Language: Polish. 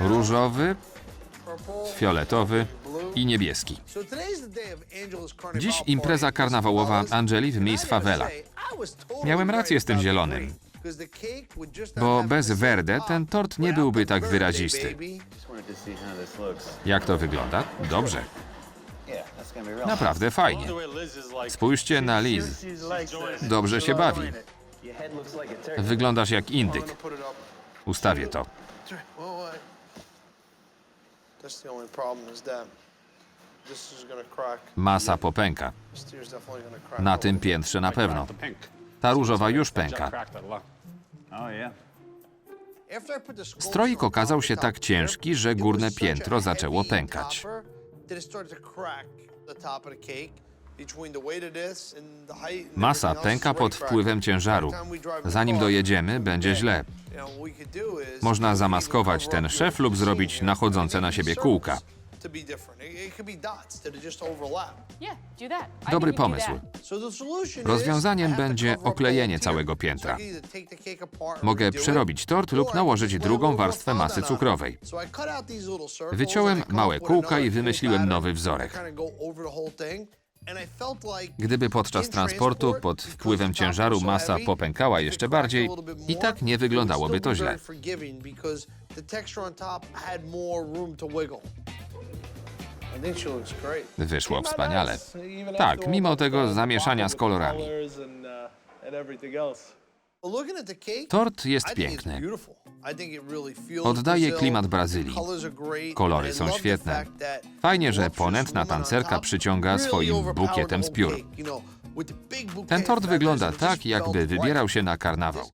Różowy, fioletowy i niebieski. Dziś impreza karnawałowa. Angeli w Miss Favela. Miałem rację z tym zielonym. Bo bez verde ten tort nie byłby tak wyrazisty. Jak to wygląda? Dobrze. Naprawdę fajnie. Spójrzcie na Liz. Dobrze się bawi. Wyglądasz jak indyk. Ustawię to. Masa popęka. Na tym piętrze na pewno. Ta różowa już pęka. Oh Stroik okazał się tak ciężki, że górne piętro zaczęło pękać. Masa pęka pod wpływem ciężaru. Zanim dojedziemy, będzie źle. Można cover ten szef lub zrobić nachodzące na siebie kółka. Dobry pomysł. Rozwiązaniem będzie oklejenie całego piętra. Mogę przerobić tort lub nałożyć drugą warstwę masy cukrowej. Wyciąłem małe kółka i wymyśliłem nowy wzorek. Gdyby podczas transportu transport, pod wpływem ciężaru masa popękała jeszcze bardziej, i tak nie wyglądałoby to źle. Wyszło wspaniale. Tak, mimo tego zamieszania z kolorami. Cake, Tort jest piękny. Oddaje klimat Brazylii. Kolory są świetne. Fajnie, że ponętna tancerka przyciąga swoim bukietem z piór. Ten tort wygląda tak, jakby wybierał się na karnawał.